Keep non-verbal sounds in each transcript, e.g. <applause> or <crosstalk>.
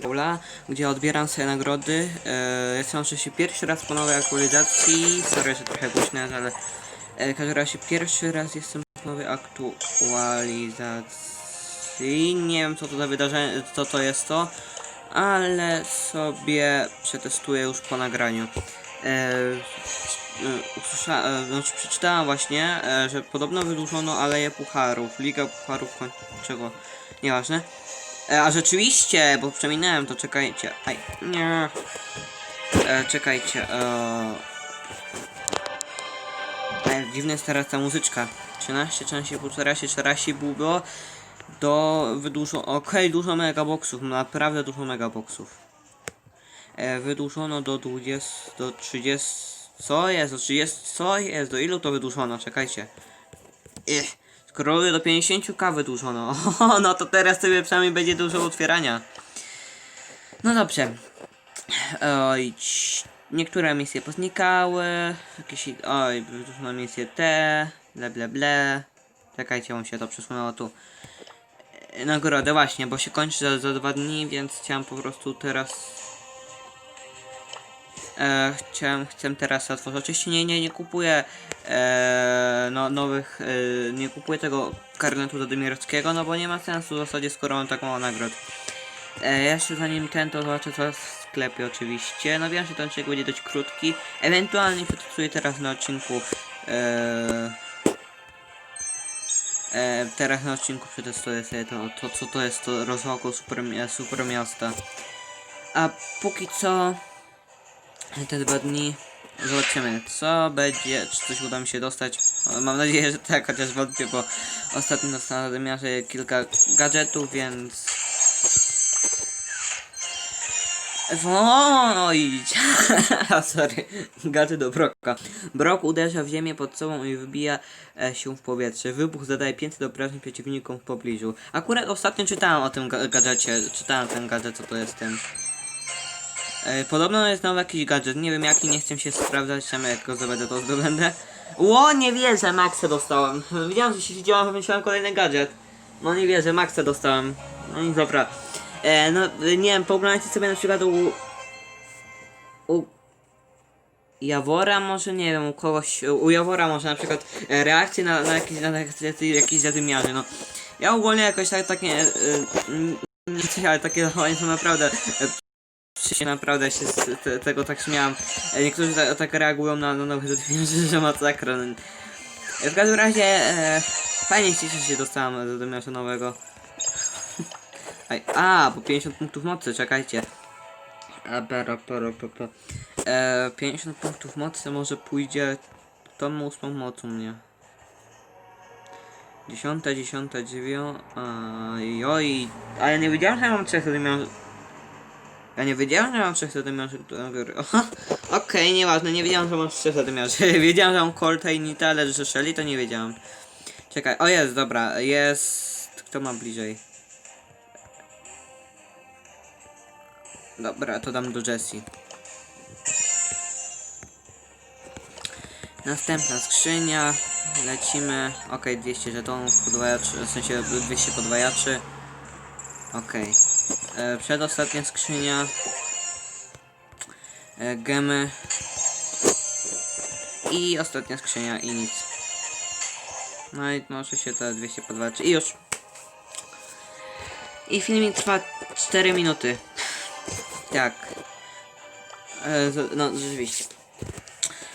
Paula, gdzie odbieram sobie nagrody. E, jestem oczywiście pierwszy raz po nowej aktualizacji. Sorry, że trochę głośno, ale e, w każdym razie pierwszy raz jestem w nowej aktualizacji. Nie wiem co to za wydarzenie, co to jest to, ale sobie przetestuję już po nagraniu. E, e, usłysza, e, znaczy przeczytałam właśnie, e, że podobno wydłużono Aleję Pucharów, Liga Pucharów czego, nieważne. E, a rzeczywiście, bo przeminąłem to, czekajcie. Aj, nie. E, czekajcie. E, e, dziwna jest teraz ta muzyczka. 13, 13, 14, 14 było do wydłużono. Okej, dużo megaboxów, naprawdę dużo megaboxów. E, wydłużono do 20, do 30. Co jest? Do 30, co jest? Do ilu to wydłużono? Czekajcie. Ech. Skoro do 50k wydłużono. O, no to teraz sobie przynajmniej będzie dużo otwierania. No dobrze. Oj, niektóre misje poznikały. Jakieś. Oj, wydłużono misję te. Ble ble ble. Czekajcie, mu się to przesunęło tu. E, Nagrodę właśnie, bo się kończy za, za dwa dni, więc chciałem po prostu teraz E, chciałem, chcę teraz otworzyć. Oczywiście nie, nie, nie kupuję e, no, nowych, e, nie kupuję tego karnetu Dodymirowskiego, no bo nie ma sensu w zasadzie, skoro mam tak mało nagród. E, jeszcze zanim ten, to zobaczę co w sklepie oczywiście. No wiem, że ten odcinek będzie dość krótki. Ewentualnie przetestuję teraz na odcinku e, e, teraz na odcinku przetestuję sobie to, to co to jest to rozwałko super, super miasta. A póki co te dwa dni zobaczymy co będzie, czy coś uda mi się dostać. Mam nadzieję, że tak, chociaż wątpię, bo ostatnio dostałem na kilka gadżetów, więc... Oj, <laughs> sorry, gadżet do Broka. Brok uderza w ziemię pod sobą i wybija e, się w powietrze. Wybuch zadaje 500 obrażeń przeciwnikom w pobliżu. Akurat ostatnio czytałem o tym ga gadżecie, czytałem ten gadżet, co to jest ten. E, podobno jest nowy jakiś gadżet, nie wiem jaki, nie chcę się sprawdzać, sam jak go zdobędę, to zdobędę. Ło, nie wierzę, Maxa dostałem. Widziałem, że się siedziałem, wymyślałem kolejny gadżet. No nie wierzę, Maxa dostałem. No i dobra. E, no, nie wiem, pooglądajcie sobie na przykład u... U... Jawora może, nie wiem, u kogoś, u Jawora może na przykład e, reakcje na, na jakieś, na jakieś zadymiarze, no. Ja ogólnie jakoś tak, takie, nie coś, ale takie <laughs> zachowania są naprawdę się naprawdę się z te, tego tak śmiałam. Niektórzy ta, tak reagują na, nowe zadymiarze, <laughs> że masakra. no. W każdym razie e, fajnie że się dostałem do zadymiarza nowego. Aj, a, bo 50 punktów mocy, czekajcie. A, pero, pero, pero, pero. E, 50 punktów mocy może pójdzie tą ósmą mocą mnie. Dziesiąta, dziesiąta, dziewiąta. Oj, ale nie wiedziałem, że mam trzech zadymiarzy. Ja nie wiedziałem, że mam trzech zadymiarzy. <laughs> Okej, nieważne, nie wiedziałem, że mam trzech zadymiarzy. <laughs> wiedziałem, że mam Colta i Nita, ale że Shelly to nie wiedziałem. Czekaj, o jest, dobra, jest... Kto ma bliżej? Dobra, to dam do Jessie. Następna skrzynia. Lecimy. Ok, 200 żetonów podwajaczy, w sensie 200 podwajaczy. Ok. E, przedostatnia skrzynia. E, gemy. I ostatnia skrzynia i nic. No i może się te 200 podwajaczy. I już. I filmik trwa 4 minuty. Tak. E, no, rzeczywiście.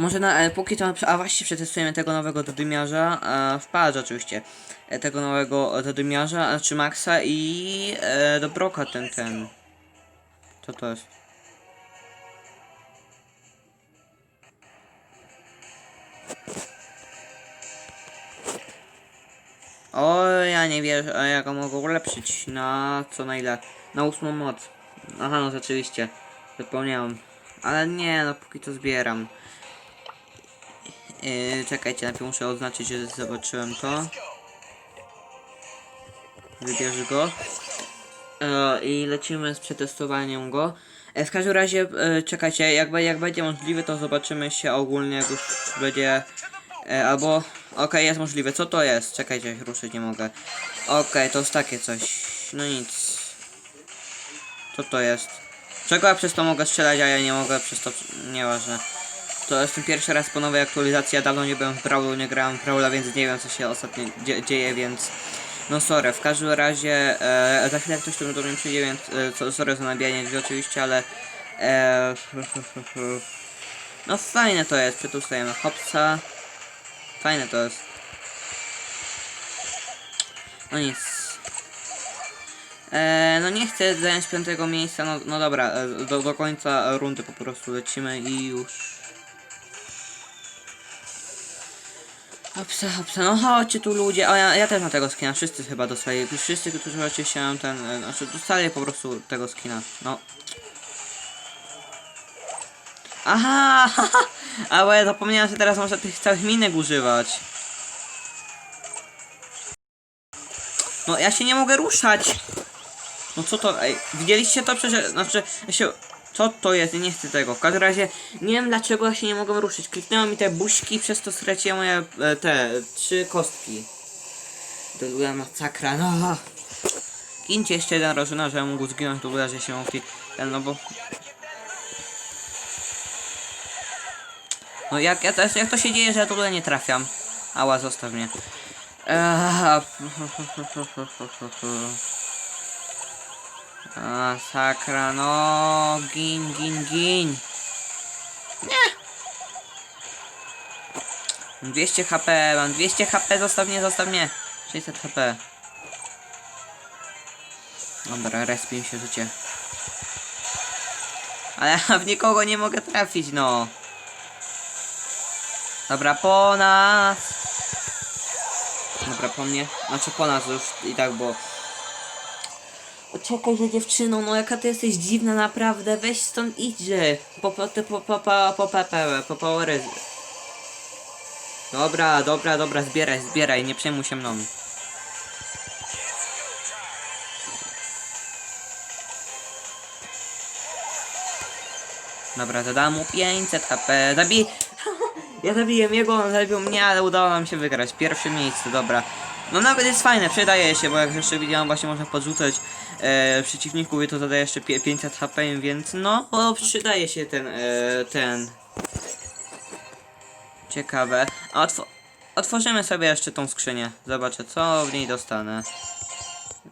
Może na, e, póki to, a właściwie przetestujemy tego nowego dodymiarza, e, w parze oczywiście, e, tego nowego dodymiarza, e, czy Maxa i e, do Broka ten, ten. Co to jest? O, ja nie wierzę, a ja go mogę ulepszyć na co na ile? Na ósmą moc. Aha, no rzeczywiście. Zapomniałem. Ale nie, no póki to zbieram. Yy, czekajcie, najpierw muszę oznaczyć, że zobaczyłem to. Wybierz go. E, I lecimy z przetestowaniem go. E, w każdym razie, e, czekajcie, jak, jak będzie możliwe, to zobaczymy się ogólnie, jak już będzie. Albo. Okej, jest możliwe. Co to jest? Czekajcie, ruszyć nie mogę. Okej, to jest takie coś. No nic. Co to jest? Czego ja przez to mogę strzelać, a ja nie mogę przez to... Nieważne. To jest ten pierwszy raz po nowej aktualizacji, ja dawno nie byłem w Brawlu, nie grałem w Brawla, więc nie wiem co się ostatnio dzie dzieje, więc... No sorry, w każdym razie e, za chwilę ktoś tu do mnie przyjdzie, więc e, sorry za nabijanie drzwi oczywiście, ale... E, no fajne to jest, przetustajemy hopsa. Fajne to jest. No nic. E, no nie chcę zająć piątego miejsca, no, no dobra, e, do, do końca rundy po prostu lecimy i już. Hopsa, hopsa, no chodźcie tu ludzie, a ja, ja też mam tego skina, wszyscy chyba dostali, wszyscy, którzy oczywiście mają ten, e, znaczy dostali po prostu tego skina, no. Aha, haha, <laughs> a bo ja zapomniałem, że teraz można tych całych minek używać. No ja się nie mogę ruszać. No co to, ej, widzieliście to przecież, znaczy, ja się, co to jest, nie chcę tego, w każdym razie, nie wiem dlaczego się nie mogę ruszyć, kliknęło mi te buźki, przez to straciłem moje, e, te, trzy kostki. To była masakra, no. Gincie jeszcze jeden rożyna, że mógł zginąć, to że się mogli, ten, no bo... No jak, ja też, jak to się dzieje, że ja ogóle nie trafiam? Ała, zostaw mnie. Eee, A, sakra, no, gin, gin, gin. Nie. Mam 200 HP, mam 200 HP, zostaw mnie, zostaw mnie. 600 HP. Dobra, respię się życie. Ale w nikogo nie mogę trafić, no. Dobra, po nas. Dobra, po mnie. Znaczy po nas już i tak, bo... Czekaj się dziewczyną, no jaka ty jesteś dziwna naprawdę, weź stąd idzie. Popa, ty popa, popa, popa, popa, Dobra, dobra, dobra, zbieraj, zbieraj, nie przejmuj się mną. Dobra, zadałem mu 500 HP, zabij... ja zabiję jego, on zabił mnie, ale udało nam się wygrać, pierwsze miejsce, dobra. No nawet jest fajne, przydaje się, bo jak jeszcze widziałem właśnie można podrzucać e, przeciwników i to zadaje jeszcze pie- 500 HP, więc no, o, przydaje się ten, e, ten. Ciekawe. Otw otworzymy sobie jeszcze tą skrzynię. Zobaczę, co w niej dostanę.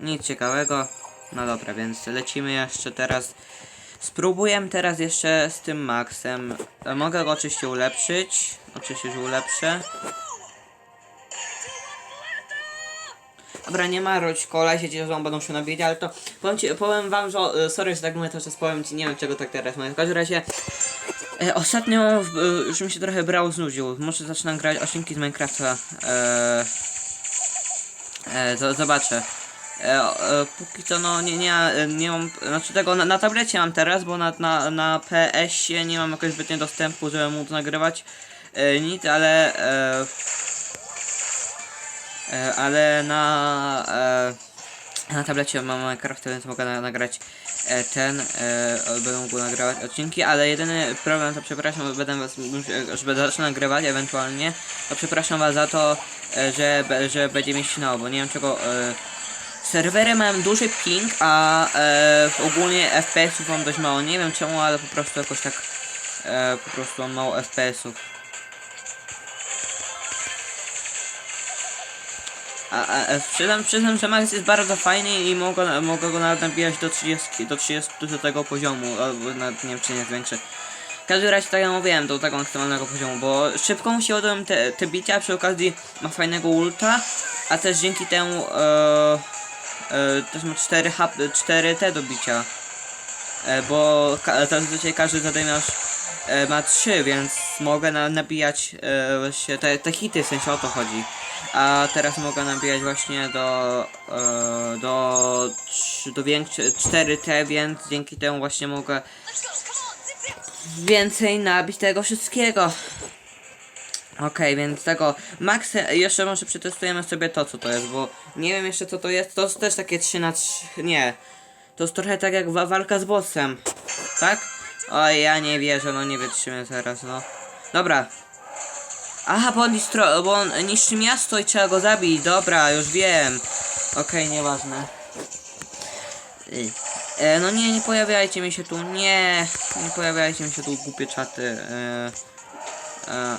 Nic ciekawego. No dobra, więc lecimy jeszcze teraz. Spróbuję teraz jeszcze z tym Maxem. E, Mogę go oczywiście ulepszyć. Oczywiście, że ulepszę. Dobra, nie ma roć kola, się że będą się nabijać, ale to powiem, ci, powiem wam, że e, sorry, że tak mówię, to czas powiem ci, nie wiem czego tak teraz mówię. W każdym razie e, ostatnio e, już mi się trochę brał znudził. Może zaczynam grać odcinki z Minecrafta. E, e, z- zobaczę. E, e, póki co no nie, nie, nie mam, znaczy tego na, na tablecie mam teraz, bo na, na, na PS-ie nie mam jakoś zbytnio dostępu, żeby móc nagrywać e, nic, ale e, ale na e, na tablecie mam Minecraft, więc mogę na, nagrać e, ten, e, będę mógł nagrywać odcinki, ale jedyny problem to przepraszam, będę was, że będę nagrywać ewentualnie, to przepraszam was za to, e, że, że będzie mnie ścinało, bo nie wiem czego, e, serwery mają duży ping, a e, ogólnie FPS-ów mam dość mało, nie wiem czemu, ale po prostu jakoś tak, e, po prostu mam mało FPS-ów. A, a, a przyznam, przyznam, że Max jest bardzo fajny i mogę, mogę go nawet nabijać do 30, do 30 do tego poziomu, albo nawet nie wiem czy nie zwiększę. W każdym razie tak jak mówiłem, do tego maksymalnego poziomu, bo szybko mu się ładują te, te bicia, przy okazji ma fajnego ulta, a też dzięki temu e, e, też ma 4, hap, 4 te do bicia. E, bo ka, zazwyczaj każdy zadajmiarz e, ma 3, więc mogę na, nabijać e, właśnie te, te hity, w sensie o to chodzi. A teraz mogę nabijać właśnie do e, do, do większe 4T, więc dzięki temu właśnie mogę więcej nabić tego wszystkiego. Okej, więc tego Max jeszcze może przetestujemy sobie to co to jest, bo nie wiem jeszcze co to jest. To jest też takie 3 na 3. Nie. To jest trochę tak jak wa- walka z bossem. Tak? Oj, ja nie wierzę, no nie wytrzymę teraz, no. Dobra. Aha, bo on, distro, bo on niszczy miasto i trzeba go zabić. Dobra, już wiem. Okej, nieważne. Y. E, no nie, nie pojawiajcie mi się tu, nie, nie pojawiajcie mi się tu głupie czaty. E, e,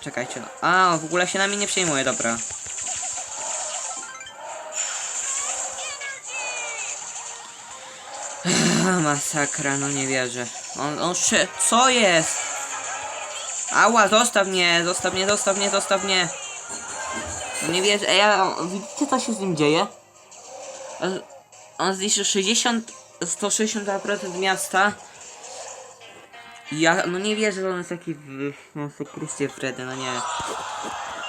czekajcie, a w ogóle się nami nie przejmuje, dobra. Ech, Masakra, no nie wierzę. On, on szy... Co jest? Ała, zostaw mnie, zostaw mnie, zostaw mnie, zostaw mnie. No nie wierzę, ej, a widzicie co się z nim dzieje? On- zniszczył 60, 162% miasta. Ja, no nie wierzę, że on jest taki no, w Krustie Freddy, no nie.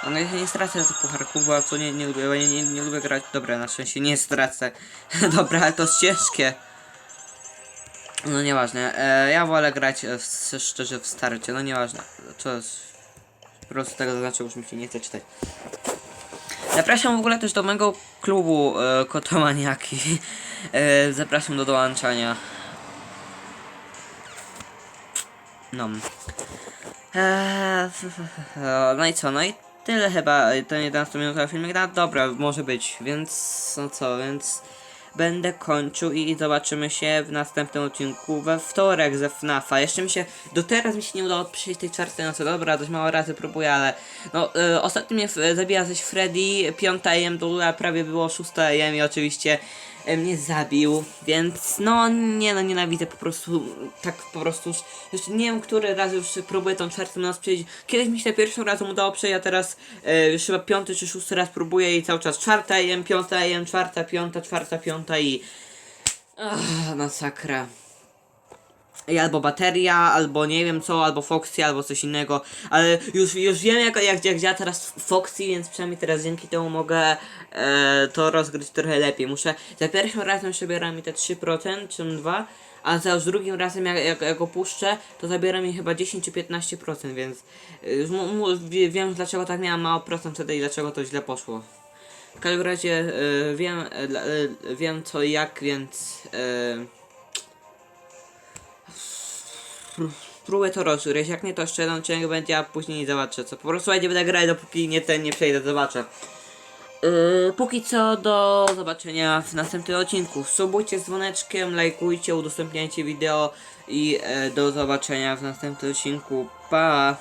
No ja nie stracę za pucharku, bo co nie, nie lubię, ja nie, nie lubię grać, dobra, na szczęście nie stracę. <laughs> dobra, ale to jest ciężkie. No nieważne, e, ja wolę grać e, w, szczerze w starcie, no nieważne. To jest, po prostu tego zaznaczył, już mi się nie chce czytać. Zapraszam w ogóle też do mojego klubu e, Kotomaniaki. E, zapraszam do dołączania. No. Eee, <laughs> no i co, no i tyle chyba, ten 11 minutowy filmik, no dobra, może być, więc no co, więc będę kończył i zobaczymy się w następnym odcinku we wtorek ze FNAFa. Jeszcze mi się, do teraz mi się nie udało przejść tej czwartej nocy, dobra, dość mało razy próbuję, ale no, e, ostatnio mnie zabija coś Freddy, 5 AM do Lula prawie było 6 AM i oczywiście mnie zabił, więc no nie no nienawidzę po prostu tak po prostu już, nie wiem który raz już próbuję tą czwartą noc przejść. Kiedyś mi się pierwszym razem udało przejść, a teraz e, już chyba piąty czy szósty raz próbuję i cały czas czwarta jem, piąta jem, czwarta, piąta, czwarta, piąta i Ach, masakra. Albo bateria, albo nie wiem co, albo Foxy, albo coś innego, ale już, już wiem jak, jak, jak działa teraz Foxy, więc przynajmniej teraz dzięki temu mogę e, to rozgryźć trochę lepiej. Muszę, za pierwszym razem zabiera mi te 3%, czy 2%, a za już drugim razem jak, jak, jak opuszczę, to zabiera mi chyba 10 czy 15%, więc e, już wiem dlaczego tak miałem mało procent wtedy i dlaczego to źle poszło. W każdym razie e, wiem, e, wiem co i jak, więc... E, Spróbuję to rozgryźć, jak nie to jeszcze jeden odcinek będzie, a później nie zobaczę co. Po prostu nie będę grać dopóki nie ten nie przejdę, zobaczę. Yy, póki co do zobaczenia w następnym odcinku. Subujcie dzwoneczkiem, lajkujcie, udostępniajcie wideo i e, do zobaczenia w następnym odcinku. Pa!